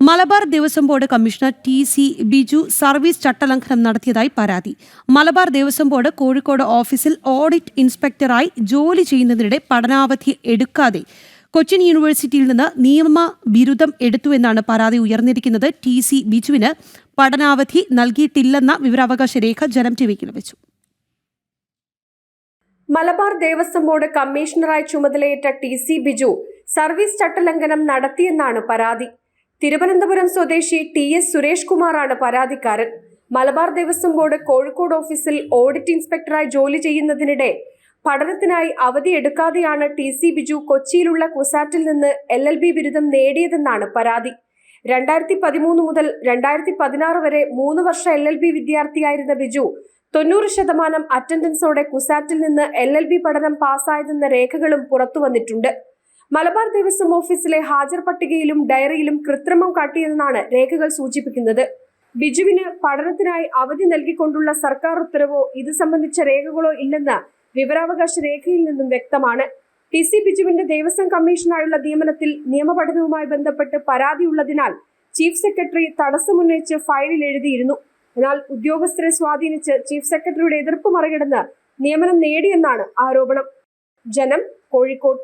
Malabar Devaswom board commissioner T C Biju service ചട്ടലംഘനം നടത്തിയതായി പരാതി. മലബാർ ദേവസ്വം ബോർഡ് കോഴിക്കോട് ഓഫീസിൽ ഓഡിറ്റ് ഇൻസ്പെക്ടറായി ജോലി ചെയ്യുന്നതിനിടെ പഠനാവധി എടുക്കാതെ കൊച്ചിൻ യൂണിവേഴ്സിറ്റിയിൽ നിന്ന് നിയമ ബിരുദം എടുത്തുവെന്നാണ് പരാതി ഉയർന്നിരിക്കുന്നത്. ടി സി ബിജുവിന് പഠനാവധി നൽകിയിട്ടില്ലെന്ന വിവരാവകാശ രേഖ ജനം ടിവിക്ക് ലഭിച്ചു മലബാർ ദേവസ്വം ബോർഡ് കമ്മീഷണറായി ചുമതലയേറ്റ ടി സി ബിജു സർവീസ് ചട്ടലംഘനം നടത്തിയെന്നാണ് പരാതി. തിരുവനന്തപുരം സ്വദേശി ടി എസ് സുരേഷ് കുമാറാണ് പരാതിക്കാരൻ. മലബാർ ദേവസ്വം ബോർഡ് കോഴിക്കോട് ഓഫീസിൽ ഓഡിറ്റ് ഇൻസ്പെക്ടറായി ജോലി ചെയ്യുന്നതിനിടെ പഠനത്തിനായി അവധി എടുക്കാതെയാണ് ടി സി ബിജു കൊച്ചിയിലുള്ള കുസാറ്റിൽ നിന്ന് എൽ എൽ ബി ബിരുദം നേടിയതെന്നാണ് പരാതി. രണ്ടായിരത്തി പതിമൂന്ന് മുതൽ രണ്ടായിരത്തി പതിനാറ് വരെ മൂന്ന് വർഷ എൽ എൽ ബി വിദ്യാർത്ഥിയായിരുന്ന ബിജു തൊണ്ണൂറ് ശതമാനം അറ്റൻഡൻസോടെ കുസാറ്റിൽ നിന്ന് എൽ എൽ ബി പഠനം പാസ്സായതെന്ന രേഖകളും പുറത്തു വന്നിട്ടുണ്ട് മലബാർ ദേവസ്വം ഓഫീസിലെ ഹാജർ പട്ടികയിലും ഡയറിയിലും കൃത്രിമം കാട്ടിയെന്നാണ് രേഖകൾ സൂചിപ്പിക്കുന്നത്. ബിജുവിന് പഠനത്തിനായി അവധി നൽകിക്കൊണ്ടുള്ള സർക്കാർ ഉത്തരവോ ഇത് സംബന്ധിച്ച രേഖകളോ ഇല്ലെന്ന് വിവരാവകാശ രേഖയിൽ നിന്നും വ്യക്തമാണ്. ടി സി ബിജുവിന്റെ ദേവസ്വം കമ്മീഷനായുള്ള നിയമനത്തിൽ നിയമപഠനവുമായി ബന്ധപ്പെട്ട് പരാതിയുള്ളതിനാൽ ചീഫ് സെക്രട്ടറി തടസ്സമുന്നയിച്ച് ഫയലിൽ എഴുതിയിരുന്നു. എന്നാൽ ഉദ്യോഗസ്ഥരെ സ്വാധീനിച്ച് ചീഫ് സെക്രട്ടറിയുടെ എതിർപ്പ് മറികടന്ന് നിയമനം നേടിയെന്നാണ് ആരോപണം. ജനം കോഴിക്കോട്.